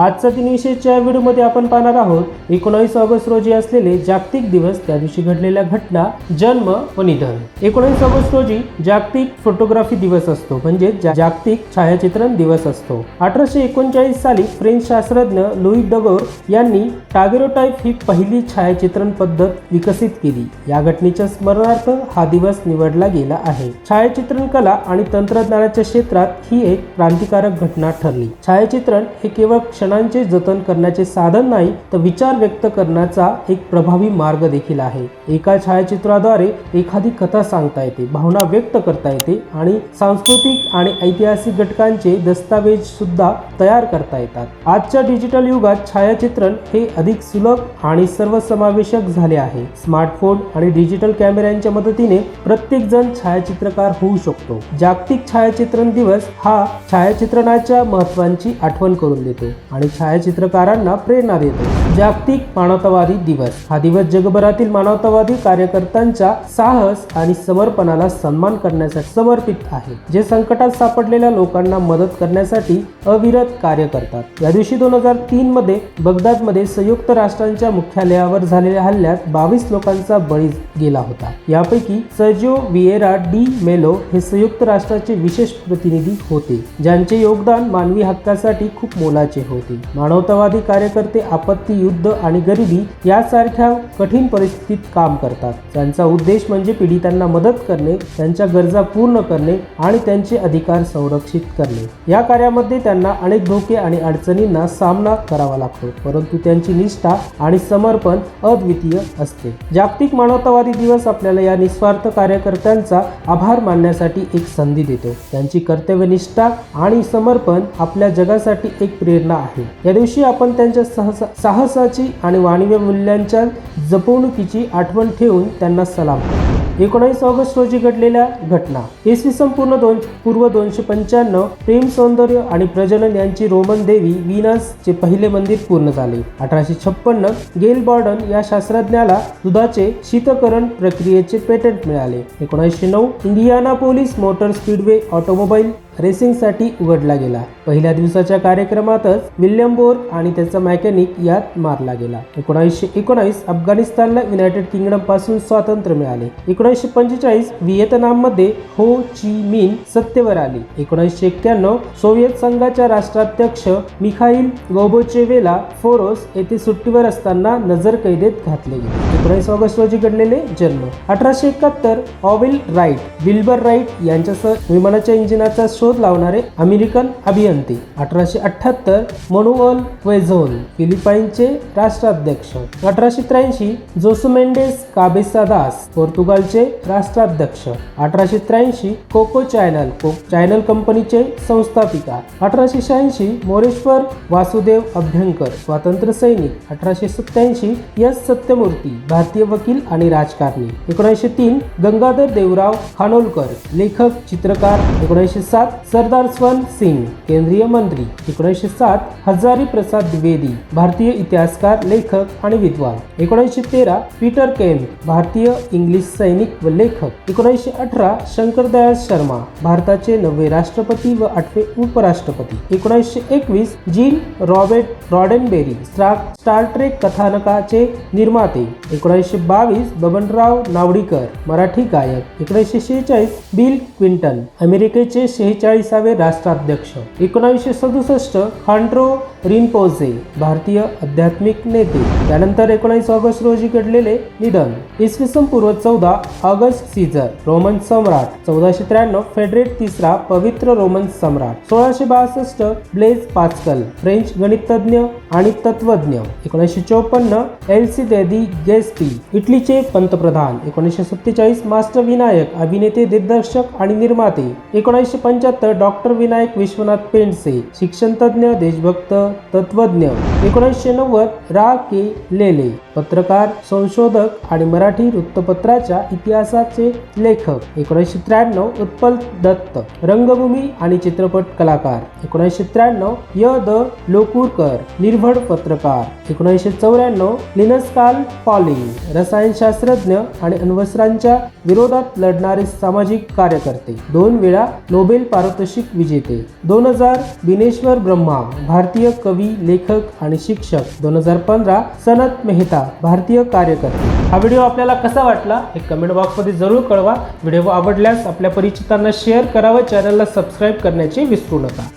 आजचा तीन विषयाच्या व्हिडिओमध्ये आपण पाहणार आहोत एकोणावीस ऑगस्ट रोजी असलेले जागतिक दिवस त्या दिवशी घडलेल्या घटना जन्म व निधन. एकोणावीस ऑगस्ट रोजी जागतिक फोटोग्राफी दिवस असतो म्हणजे जागतिक छायाचित्रण दिवस असतो. अठराशे एकोणचाळीस साली फ्रेंच शास्त्रज्ञ लुई डगोर यांनी टागेरोटाईप ही पहिली छायाचित्रण पद्धत विकसित केली. या घटनेच्या स्मरणार्थ हा दिवस निवडला गेला आहे. छायाचित्रण कला आणि तंत्रज्ञानाच्या क्षेत्रात ही एक क्रांतिकारक घटना ठरली. छायाचित्रण हे केवळ क्षणांचे जतन करण्याचे साधन नाही तर विचार व्यक्त करण्याचा एक प्रभावी मार्ग देखील आहे. एका छायाचित्राद्वारे एखादी कथा सांगता येते भावना व्यक्त करता येते आणि सांस्कृतिक आणि ऐतिहासिक घटकांचे दस्तावेज सुद्धा तयार करता येतात. आजच्या डिजिटल युगात छायाचित्रण हे अधिक सुलभ आणि सर्वसमावेशक झाले आहे. स्मार्टफोन आणि डिजिटल कॅमेऱ्यांच्या मदतीने प्रत्येक जण छायाचित्रकार होऊ शकतो. जागतिक छायाचित्रण दिवस हा छायाचित्रणाच्या महत्वांची आठवण करून देतो आणि छायाचित्रकारांना प्रेरणा देतो. जागतिक मानवतावादी दिवस. हा दिवस जगभरातील मानवतावादी कार्यकर्त्यांच्या साहस आणि समर्पणाला सन्मान करण्यासाठी समर्पित आहे जे संकटात सापडलेल्या लोकांना मदत करण्यासाठी अविरत कार्य करतात. या दिवशी दोन हजार तीन मध्ये बगदादमध्ये संयुक्त राष्ट्रांच्या मुख्यालयावर झालेल्या हल्ल्यात बावीस लोकांचा बळी गेला होता. यापैकी सर्जिओ विएरा डी मेलो हे संयुक्त राष्ट्राचे विशेष प्रतिनिधी होते ज्यांचे योगदान मानवी हक्कासाठी खूप मोलाचे होते. मानवतावादी कार्यकर्ते आपत्ती युद्ध आणि गरिबी यासारख्या कठीण परिस्थितीत काम करतात. त्यांचा उद्देश म्हणजे पीडितांना मदत करणे त्यांच्या गरजा पूर्ण करणे आणि त्यांचे अधिकार संरक्षित करणे. या कार्यामध्ये त्यांना अनेक धोके आणि अडचणींना सामना करावा लागतो परंतु त्यांची निष्ठा आणि समर्पण अद्वितीय असते. जागतिक मानवतावादी दिवस आपल्याला या निस्वार्थ कार्यकर्त्यांचा आभार मानण्यासाठी एक संधी देतो. त्यांची कर्तव्यनिष्ठा आणि समर्पण आपल्या जगासाठी एक प्रेरणा आहे. या दिवशी आपण त्यांच्या सहसा साहसाची आणि वाणिज्य मूल्यांच्या जपवणुकीची आठवण ठेवून त्यांना सलाम. एकोणावीस ऑगस्ट रोजी घडलेल्या घटना. इसवी सन पूर्ण दोन पूर्व दोनशे पंच्याण्णव प्रेम सौंदर्य आणि प्रजनन यांची रोमन देवी व्हीनस चे पहिले मंदिर पूर्ण झाले. अठराशे छप्पन्न गेल बॉर्डन या शास्त्रज्ञाला दुधाचे शीतकरण प्रक्रियेचे पेटंट मिळाले. एकोणीसशे नऊ Indianapolis motor speedway automobile रेसिंगसाठी उघडला गेला. पहिल्या दिवसाच्या कार्यक्रमातच विल्यम बोर्ग आणि त्याचा मॅकॅनिक यात मारला गेला. एकोणीसशे एकोणावीस अफगाणिस्तानला युनायटेड किंगडमपासून स्वातंत्र्य मिळाले. एकोणीसशे पंचेचाळीस व्हिएतनाममध्ये हो ची मिन सत्तेवर आली. एकोणीसशे एक्क्याण्णव सोव्हिएत संघाच्या राष्ट्राध्यक्ष मिखाईल गोबोचेवेला फोरोस येथे सुट्टीवर असताना नजर कैदेत घातले गेले. एकोणीस ऑगस्ट रोजी घडलेले जन्म. अठराशे एकाहत्तर ऑविल राईट विल्बर राईट यांच्यासह विमानाच्या इंजिनाचा शोध लावणारे अमेरिकन अभियंते. अठराशे अठ्ठ्याहत्तर मनुअल वेझोल फिलिपाईनचे राष्ट्राध्यक्ष. अठराशे त्र्याऐंशी जोसुमेंडेस काबेसादास पोर्तुगालचे राष्ट्राध्यक्ष. अठराशे त्र्याऐंशी कोको चॅनल को चॅनल कंपनीचे संस्थापिका. अठराशे शहाऐंशी मोरेश्वर वासुदेव अभ्यंकर स्वातंत्र्य सैनिक. अठराशे सत्याऐंशी एस. सत्यमूर्ती भारतीय वकील आणि राजकारणी. एकोणीसशे तीन गंगाधर देवराव खानोलकर लेखक चित्रकार. एकोणीसशे सात सरदार स्वर्ण सिंग केंद्रीय मंत्री एकोणीसशे सात हजारी प्रसाद द्विवेदी भारतीय इतिहासकार लेखक आणि विद्वान. एकोणीसशे तेरा पीटर केम्प भारतीय इंग्लिश सैनिक व लेखक. एकोणीसशे अठरा शंकरदयाळ शर्मा भारताचे नववे राष्ट्रपती व आठवे उपराष्ट्रपती. एकोणीसशे एकवीस Gene Robert Roddenberry Star Star Trek कथानकाचे निर्माते. एकोणीसशे बावीस बबनराव नावडीकर मराठी गायक. एकोणीसशे शेहेचाळीस बिल क्विंटन अमेरिकेचे शेहेचाळीसावे राष्ट्राध्यक्ष. एकोणावीसशे सदुसष्ट हांड्रो रिनपोझे भारतीय आध्यात्मिक नेते. त्यानंतर एकोणीस ऑगस्ट रोजी घडलेले निधन. इसवी सन पूर्व चौदा ऑगस्ट सीझर रोमन सम्राट. चौदाशे त्र्याण्णव फेडरेट तिसरा पवित्र रोमन सम्राट. सोळाशे बासष्ट ब्लेज पाचकल फ्रेंच गणितज्ञ आणि तत्वज्ञ एकोणीसशे चौपन्न एल सी देदी गेस्पी इटलीचे पंतप्रधान. एकोणीसशे सत्तेचाळीस मास्टर विनायक अभिनेते दिग्दर्शक आणि निर्माते. एकोणीसशे पंच्याहत्तर डॉक्टर विनायक विश्वनाथ पेंडसे शिक्षण तज्ज्ञ देशभक्त तत्वज्ञ एकोणीसशे नव्वद रा के लेले पत्रकार संशोधक आणि मराठी वृत्तपत्राच्या इतिहासाचे लेखक एकोणीसशे त्र्याण्णव उत्पल दत्त रंगभूमी आणि चित्रपट कलाकार एकोणीसशे त्र्याण्णव य द लोकुरकर निर्भड पत्रकार एकोणीसशे चौऱ्याण्णव लिनस्काल पॉलिंग रसायनशास्त्रज्ञ आणि अण्वस्त्रांच्या विरोधात लढणारे सामाजिक कार्यकर्ते दोन वेळा नोबेल पारितोषिक विजेते दोन हजार बिनेश्वर ब्रह्मा भारतीय कवी लेखक आणि शिक्षक दोन हजार पंधरा सनत मेहता भारतीय कार्यकर्ते. हा व्हिडिओ आपल्याला कसा वाटला हे कमेंट बॉक्समध्ये जरूर कळवा. व्हिडिओ आवडल्यास आपल्या परिचितांना शेअर करा व चॅनलला सबस्क्राईब करण्याची विसरू नका.